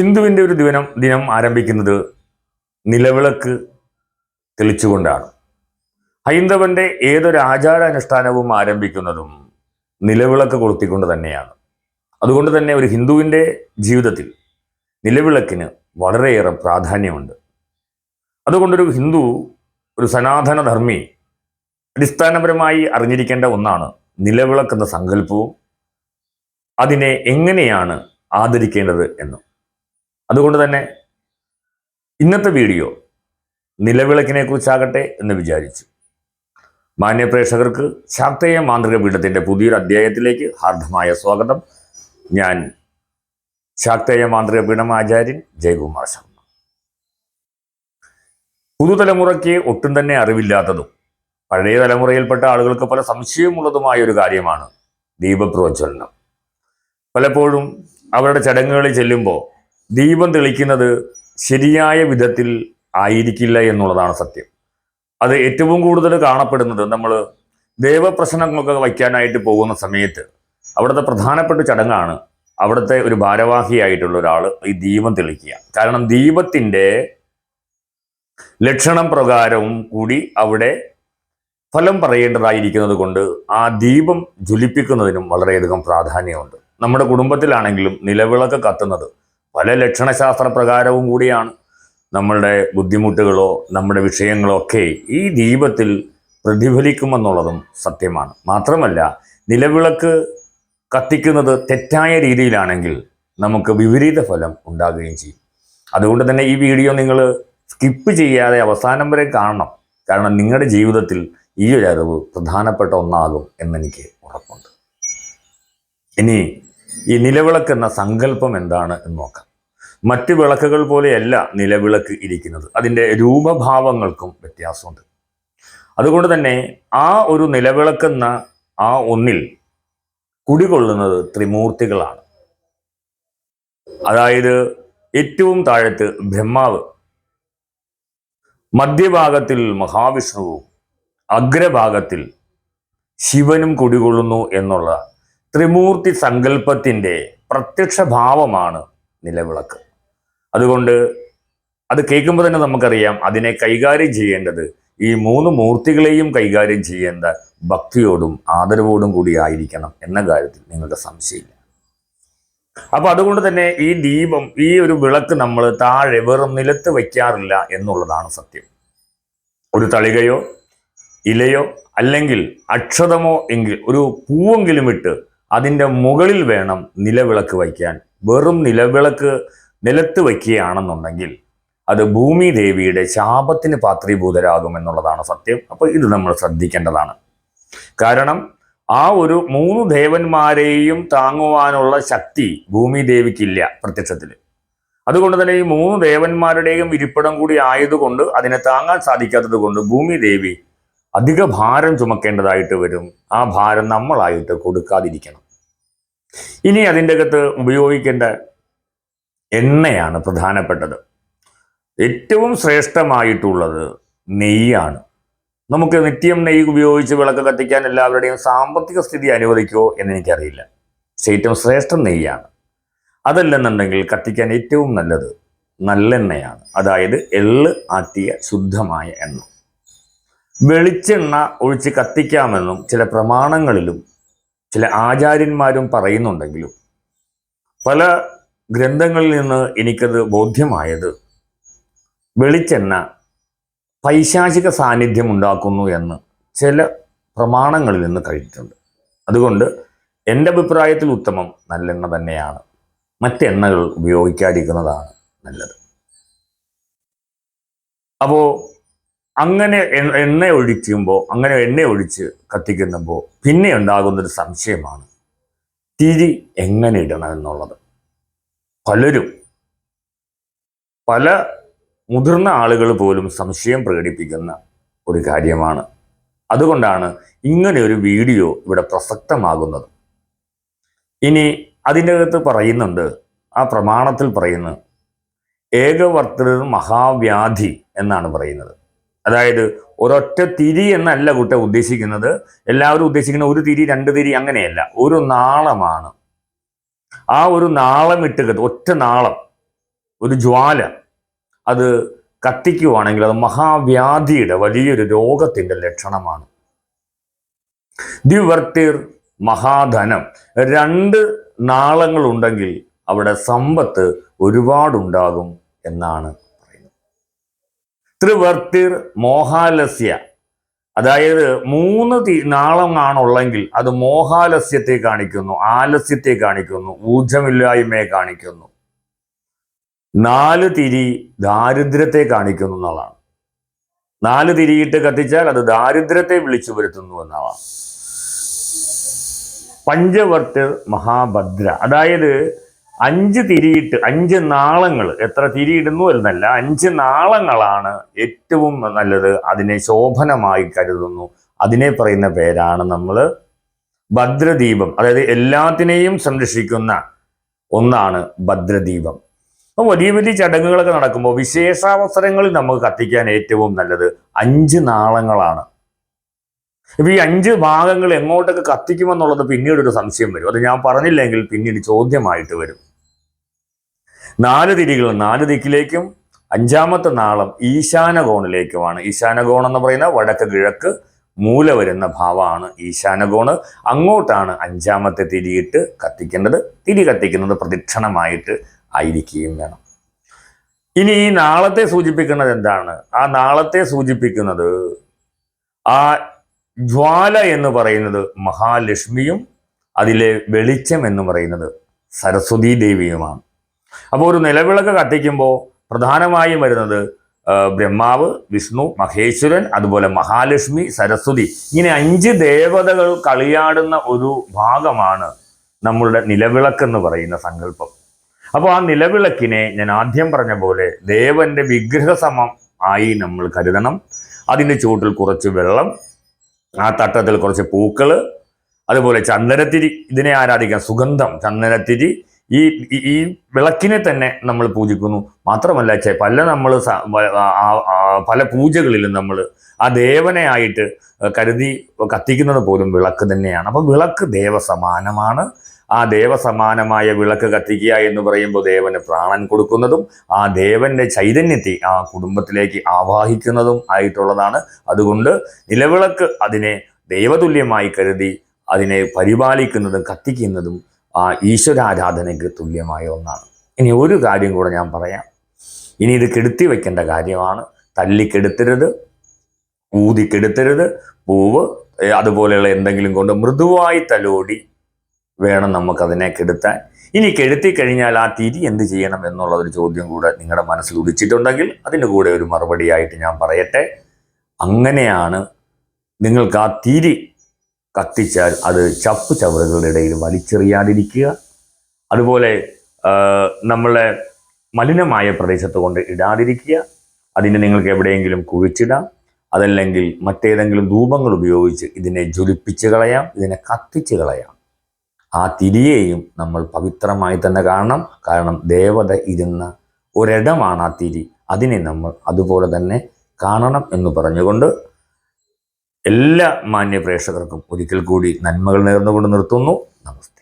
ഹിന്ദുവിന്റെ ഒരു ദിനം ദിനം ആരംഭിക്കുന്നത് നിലവിളക്ക് തെളിച്ചുകൊണ്ടാണ്. ഹൈന്ദവന്റെ ഏതൊരു ആചാരാനുഷ്ഠാനവും ആരംഭിക്കുന്നതും നിലവിളക്ക് കൊളുത്തിക്കൊണ്ട് തന്നെയാണ്. അതുകൊണ്ട് തന്നെ ഒരു ഹിന്ദുവിന്റെ ജീവിതത്തിൽ നിലവിളക്കിന് വളരെയേറെ പ്രാധാന്യമുണ്ട്. അതുകൊണ്ടൊരു ഹിന്ദു ഒരു സനാതനധർമ്മി അടിസ്ഥാനപരമായി അറിഞ്ഞിരിക്കേണ്ട ഒന്നാണ് നിലവിളക്ക് എന്ന സങ്കല്പവും അതിനെ എങ്ങനെയാണ് ആദരിക്കേണ്ടത് എന്നും. അതുകൊണ്ട് തന്നെ ഇന്നത്തെ വീഡിയോ നിലവിളക്കിനെ കുറിച്ചാകട്ടെ എന്ന് വിചാരിച്ചു. മാന്യപ്രേക്ഷകർക്ക് ശാക്തേയ മാന്ത്രിക പീഠത്തിന്റെ പുതിയൊരു അധ്യായത്തിലേക്ക് ഹാർദമായ സ്വാഗതം. ഞാൻ ശാക്തേയ മാന്ത്രിക പീഠം ആചാര്യൻ ജയകുമാർ ശർമ്മ. പുതുതലമുറയ്ക്ക് ഒട്ടും തന്നെ അറിവില്ലാത്തതും പഴയ തലമുറയിൽപ്പെട്ട ആളുകൾക്ക് പല സംശയമുള്ളതുമായ ഒരു കാര്യമാണ് ദീപപ്രോജ്വലനം. പലപ്പോഴും അവരുടെ ചടങ്ങുകളിൽ ചെല്ലുമ്പോൾ ദീപം തെളിക്കുന്നത് ശരിയായ വിധത്തിൽ ആയിരിക്കില്ല എന്നുള്ളതാണ് സത്യം. അത് ഏറ്റവും കൂടുതൽ കാണപ്പെടുന്നത് നമ്മൾ ദേവപ്രശ്നങ്ങളൊക്കെ വയ്ക്കാനായിട്ട് പോകുന്ന സമയത്ത് അവിടുത്തെ പ്രധാനപ്പെട്ട ചടങ്ങാണ് അവിടുത്തെ ഒരു ഭാരവാഹിയായിട്ടുള്ള ഒരാൾ ഈ ദീപം തെളിക്കുക. കാരണം ദീപത്തിന്റെ ലക്ഷണം പ്രകാരവും കൂടി അവിടെ ഫലം പറയേണ്ടതായിരിക്കുന്നത് കൊണ്ട് ആ ദീപം ജ്വലിപ്പിക്കുന്നതിനും വളരെയധികം പ്രാധാന്യമുണ്ട്. നമ്മുടെ കുടുംബത്തിലാണെങ്കിലും നിലവിളക്ക് കത്തുന്നത് പല ലക്ഷണശാസ്ത്ര പ്രകാരവും കൂടിയാണ് നമ്മളുടെ ബുദ്ധിമുട്ടുകളോ നമ്മുടെ വിഷയങ്ങളോ ഒക്കെ ഈ ദീപത്തിൽ പ്രതിഫലിക്കുമെന്നുള്ളതും സത്യമാണ്. മാത്രമല്ല നിലവിളക്ക് കത്തിക്കുന്നത് തെറ്റായ രീതിയിലാണെങ്കിൽ നമുക്ക് വിപരീത ഫലം ഉണ്ടാകുകയും ചെയ്യും. അതുകൊണ്ട് തന്നെ ഈ വീഡിയോ നിങ്ങൾ സ്കിപ്പ് ചെയ്യാതെ അവസാനം വരെ കാണണം. കാരണം നിങ്ങളുടെ ജീവിതത്തിൽ ഈ ഒരു അറിവ് പ്രധാനപ്പെട്ട ഒന്നാകും എന്നെനിക്ക് ഉറപ്പുണ്ട്. ഇനി ഈ നിലവിളക്ക് എന്ന സങ്കല്പം എന്താണ് എന്ന് നോക്കാം. മറ്റ് വിളക്കുകൾ പോലെയല്ല നിലവിളക്ക് ഇരിക്കുന്നത്. അതിന്റെ രൂപഭാവങ്ങൾക്കും വ്യത്യാസമുണ്ട്. അതുകൊണ്ട് തന്നെ ആ ഒരു നിലവിളക്കെന്ന ആ ഒന്നിൽ കുടികൊള്ളുന്നത് ത്രിമൂർത്തികളാണ്. അതായത് ഏറ്റവും താഴത്ത് ബ്രഹ്മാവ് മധ്യഭാഗത്തിൽ മഹാവിഷ്ണുവും അഗ്രഭാഗത്തിൽ ശിവനും കുടികൊള്ളുന്നു എന്നുള്ള ത്രിമൂർത്തി സങ്കല്പത്തിന്റെ പ്രത്യക്ഷ ഭാവമാണ് നിലവിളക്ക്. അതുകൊണ്ട് അത് കേൾക്കുമ്പോൾ തന്നെ നമുക്കറിയാം അതിനെ കൈകാര്യം ചെയ്യേണ്ടത് ഈ മൂന്ന് മൂർത്തികളെയും കൈകാര്യം ചെയ്യേണ്ട ഭക്തിയോടും ആദരവോടും കൂടി ആയിരിക്കണം എന്ന കാര്യത്തിൽ നിങ്ങളുടെ സംശയമില്ല അപ്പോൾ അതുകൊണ്ട് തന്നെ ഈ ദീപം ഈ ഒരു വിളക്ക് നമ്മൾ താഴെ വെറും നിലത്ത് വയ്ക്കാറില്ല എന്നുള്ളതാണ് സത്യം. ഒരു തളികയോ ഇലയോ അല്ലെങ്കിൽ അക്ഷതമോ എങ്കിൽ ഒരു പൂവെങ്കിലും ഇട്ട് അതിന്റെ മുകളിൽ വേണം നിലവിളക്ക് വയ്ക്കാൻ. വെറും നിലവിളക്ക് നിലത്ത് വയ്ക്കുകയാണെന്നുണ്ടെങ്കിൽ അത് ഭൂമി ദേവിയുടെ ശാപത്തിന് പാത്രീഭൂതരാകും എന്നുള്ളതാണ് സത്യം. അപ്പോൾ ഇത് നമ്മൾ ശ്രദ്ധിക്കേണ്ടതാണ്. കാരണം ആ ഒരു മൂന്ന് ദേവന്മാരെയും താങ്ങുവാനുള്ള ശക്തി ഭൂമി ദേവിക്കില്ല പ്രത്യക്ഷത്തിൽ അതുകൊണ്ട് തന്നെ ഈ മൂന്ന് ദേവന്മാരുടെയും ഇരിപ്പിടം കൂടി ആയതുകൊണ്ട് അതിനെ താങ്ങാൻ സാധിക്കാത്തത് കൊണ്ട് ഭൂമി ദേവി അധിക ഭാരം ചുമക്കേണ്ടതായിട്ട് വരും. ആ ഭാരം നമ്മളായിട്ട് കൊടുക്കാതിരിക്കണം. ഇനി അതിന്റെ അകത്ത് ഉപയോഗിക്കേണ്ട എണ്ണയാണ് പ്രധാനപ്പെട്ടത്. ഏറ്റവും ശ്രേഷ്ഠമായിട്ടുള്ളത് നെയ്യാണ്. നമുക്ക് നിത്യം നെയ്യ് ഉപയോഗിച്ച് വിളക്ക് കത്തിക്കാൻ എല്ലാവരുടെയും സാമ്പത്തിക സ്ഥിതി അനുവദിക്കുമോ എന്ന് എനിക്കറിയില്ല. പക്ഷേ ഏറ്റവും ശ്രേഷ്ഠം നെയ്യാണ്. അതല്ലെന്നുണ്ടെങ്കിൽ കത്തിക്കാൻ ഏറ്റവും നല്ലത് നല്ലെണ്ണയാണ്. അതായത് എൾ ആട്ടിയ ശുദ്ധമായ എണ്ണ. വെളിച്ചെണ്ണ ഒഴിച്ച് കത്തിക്കാമെന്നും ചില പ്രമാണങ്ങളിലും ചില ആചാര്യന്മാരും പറയുന്നുണ്ടെങ്കിലും പല ഗ്രന്ഥങ്ങളിൽ നിന്ന് എനിക്കത് ബോധ്യമായത് വെളിച്ചെണ്ണ പൈശാചിക സാന്നിധ്യം ഉണ്ടാക്കുന്നു എന്ന് ചില പ്രമാണങ്ങളിൽ നിന്ന് കഴിഞ്ഞിട്ടുണ്ട്. അതുകൊണ്ട് എന്റെ അഭിപ്രായത്തിൽ ഉത്തമം നല്ലെണ്ണ തന്നെയാണ്. മറ്റെണ്ണകൾ ഉപയോഗിക്കാതിരിക്കുന്നതാണ് നല്ലത്. അപ്പോൾ അങ്ങനെ എണ്ണ ഒഴിക്കുമ്പോൾ അങ്ങനെ എണ്ണ ഒഴിച്ച് കത്തിക്കുമ്പോൾ പിന്നെ ഉണ്ടാകുന്നൊരു സംശയമാണ്. തിരി എങ്ങനെ ഇടണം എന്നുള്ളത്. പലരും പല മുതിർന്ന ആളുകൾ പോലും സംശയം പ്രകടിപ്പിക്കുന്ന ഒരു കാര്യമാണ്. അതുകൊണ്ടാണ് ഇങ്ങനെ ഒരു വീഡിയോ ഇവിടെ പ്രസക്തമാകുന്നത്. ഇനി അതിന്റെ അകത്ത് പറയുന്നുണ്ട് ആ പ്രമാണത്തിൽ പറയുന്നത് ഏകവർത്തൃ മഹാവ്യാധി എന്നാണ് പറയുന്നത്. അതായത് ഒരൊറ്റ തിരി എന്നല്ല കുട്ട ഉദ്ദേശിക്കുന്നത്. എല്ലാവരും ഉദ്ദേശിക്കുന്ന ഒരു തിരി രണ്ട് തിരി അങ്ങനെയല്ല. ഒരു നാളമാണ്. ആ ഒരു നാളം ഇട്ട് ഒറ്റ നാളം ഒരു ജ്വാല അത് കത്തിക്കുവാണെങ്കിൽ അത് മഹാവ്യാധിയുടെ വലിയൊരു രോഗത്തിന്റെ ലക്ഷണമാണ്. ദ്വിവർത്തിർ മഹാധനം. രണ്ട് നാളങ്ങളുണ്ടെങ്കിൽ അവിടെ സമ്പത്ത് ഒരുപാടുണ്ടാകും എന്നാണ്. ത്രിവർത്തിർ മോഹാലസ്യ. അതായത് മൂന്ന് തീ നാളമാണുള്ളെങ്കിൽ അത് മോഹാലസ്യത്തെ കാണിക്കുന്നു ആലസ്യത്തെ കാണിക്കുന്നു ഊർജമില്ലായ്മയെ കാണിക്കുന്നു. നാല് തിരി ദാരിദ്ര്യത്തെ കാണിക്കുന്നു എന്നുള്ളതാണ്. നാല് തിരിയിട്ട് കത്തിച്ചാൽ അത് ദാരിദ്ര്യത്തെ വിളിച്ചു വരുത്തുന്നു എന്നതാണ് പഞ്ചവർത്ത് മഹാഭദ്ര. അതായത് അഞ്ച് തിരിയിട്ട് അഞ്ച് നാളങ്ങൾ എത്ര തിരിയിടുന്നു എന്നല്ല അഞ്ച് നാളങ്ങളാണ് ഏറ്റവും നല്ലത് അതിനെ ശോഭനമായി കരുതുന്നു. അതിനെ പറയുന്ന പേരാണ് നമ്മൾ ഭദ്രദീപം. അതായത് എല്ലാത്തിനെയും സംരക്ഷിക്കുന്ന ഒന്നാണ് ഭദ്രദീപം. അപ്പം വലിയ വലിയ ചടങ്ങുകളൊക്കെ നടക്കുമ്പോൾ വിശേഷാവസരങ്ങളിൽ നമുക്ക് കത്തിക്കാൻ ഏറ്റവും നല്ലത് അഞ്ച് നാളങ്ങളാണ്. ഇപ്പൊ ഈ അഞ്ച് ഭാഗങ്ങൾ എങ്ങോട്ടൊക്കെ കത്തിക്കുമെന്നുള്ളത് പിന്നീട് ഒരു സംശയം വരും. അത് ഞാൻ പറഞ്ഞില്ലെങ്കിൽ പിന്നീട് ചോദ്യമായിട്ട് വരും. നാല് തിരികൾ നാല് ദിക്കിലേക്കും അഞ്ചാമത്തെ നാളം ഈശാന കോണിലേക്കുമാണ് ഈശാന കോൺ എന്ന് പറയുന്ന വടക്ക് കിഴക്ക് മൂല വരുന്ന ഭാവമാണ് ഈശാനകോണ്. അങ്ങോട്ടാണ് അഞ്ചാമത്തെ തിരിയിട്ട് കത്തിക്കേണ്ടത്. തിരി കത്തിക്കുന്നത് പ്രദക്ഷിണമായിട്ട് ആയിരിക്കുകയും വേണം. ഇനി ഈ നാളത്തെ സൂചിപ്പിക്കുന്നത് എന്താണ്? ആ നാളത്തെ സൂചിപ്പിക്കുന്നത് ആ ജ്വാല എന്ന് പറയുന്നത് മഹാലക്ഷ്മിയും അതിലെ വെളിച്ചം എന്ന് പറയുന്നത് സരസ്വതീ ദേവിയുമാണ് അപ്പോൾ ഒരു നിലവിളക്ക് കത്തിക്കുമ്പോൾ പ്രധാനമായും വരുന്നത് ബ്രഹ്മാവ് വിഷ്ണു മഹേശ്വരൻ അതുപോലെ മഹാലക്ഷ്മി സരസ്വതി. ഇങ്ങനെ അഞ്ച് ദേവതകൾ കളിയാടുന്ന ഒരു ഭാഗമാണ് നമ്മളുടെ നിലവിളക്ക് എന്ന് പറയുന്ന സങ്കല്പം. അപ്പോൾ ആ നിലവിളക്കിനെ ഞാൻ ആദ്യം പറഞ്ഞ പോലെ ദേവന്റെ വിഗ്രഹസമം ആയി നമ്മൾ കരുതണം. അതിന്റെ ചുവട്ടിൽ കുറച്ച് വെള്ളം ആ തട്ടത്തിൽ കുറച്ച് പൂക്കൾ അതുപോലെ ചന്ദനത്തിരി ഇതിനെ ആരാധിക്കാം? സുഗന്ധം ചന്ദനത്തിരി ഈ ഈ- വിളക്കിനെ തന്നെ നമ്മൾ പൂജിക്കുന്നു. മാത്രമല്ല പല നമ്മൾ പല പൂജകളിലും നമ്മൾ ആ ദേവനെയായിട്ട് കരുതി കത്തിക്കുന്നത് പോലും വിളക്ക് തന്നെയാണ്. അപ്പം വിളക്ക് ദേവസമാനമാണ്. ആ ദേവസമാനമായ വിളക്ക് കത്തിക്കുക എന്ന് പറയുമ്പോൾ ദേവന് പ്രാണൻ കൊടുക്കുന്നതും ആ ദേവന്റെ ചൈതന്യത്തെ ആ കുടുംബത്തിലേക്ക് ആവാഹിക്കുന്നതും ആയിട്ടുള്ളതാണ്. അതുകൊണ്ട് നിലവിളക്ക് അതിനെ ദൈവതുല്യമായി കരുതി അതിനെ പരിപാലിക്കുന്നതും കത്തിക്കുന്നതും ആ ഈശ്വരാരാധനയ്ക്ക് തുല്യമായ ഒന്നാണ്. ഇനി ഒരു കാര്യം കൂടെ ഞാൻ പറയാം. ഇനി ഇത് കെടുത്തി വയ്ക്കേണ്ട കാര്യമാണ്. തല്ലിക്കെടുത്തരുത് ഊതിക്കെടുത്തരുത് പൂവ് അതുപോലെയുള്ള എന്തെങ്കിലും കൊണ്ട് മൃദുവായി തലോടി വേണം നമുക്കതിനെ കെടുത്താൻ. ഇനി കെടുത്തി കഴിഞ്ഞാൽ ആ തിരി എന്ത് ചെയ്യണം എന്നുള്ള ഒരു ചോദ്യം കൂടെ നിങ്ങളുടെ മനസ്സിൽ ഉദിച്ചിട്ടുണ്ടെങ്കിൽ അതിന്റെ കൂടെ ഒരു മറുപടിയായിട്ട് ഞാൻ പറയട്ടെ. അങ്ങനെയാണ് നിങ്ങൾക്ക് ആ തിരി കത്തിച്ചാൽ അത് ചപ്പ് ചവറുകളുടെ ഇടയിൽ വലിച്ചെറിയാതിരിക്കുക. അതുപോലെ നമ്മളെ മലിനമായ പ്രദേശത്ത് കൊണ്ട് ഇടാതിരിക്കുക. അതിനെ നിങ്ങൾക്ക് എവിടെയെങ്കിലും കുഴിച്ചിടാം. അതല്ലെങ്കിൽ മറ്റേതെങ്കിലും ധൂപങ്ങൾ ഉപയോഗിച്ച് ഇതിനെ ജ്വലിപ്പിച്ച് കളയാം. ഇതിനെ കത്തിച്ച് കളയാം. ആ തിരിയെയും നമ്മൾ പവിത്രമായി തന്നെ കാണണം. കാരണം ദേവത ഇരുന്ന ഒരിടമാണ് ആ തിരി. അതിനെ നമ്മൾ അതുപോലെ തന്നെ കാണണം എന്ന് പറഞ്ഞുകൊണ്ട് എല്ലാ മാന്യ പ്രേക്ഷകർക്കും ഒരിക്കൽ കൂടി നന്മകൾ നേർന്നുകൊണ്ട് നിർത്തുന്നു. നമസ്തേ.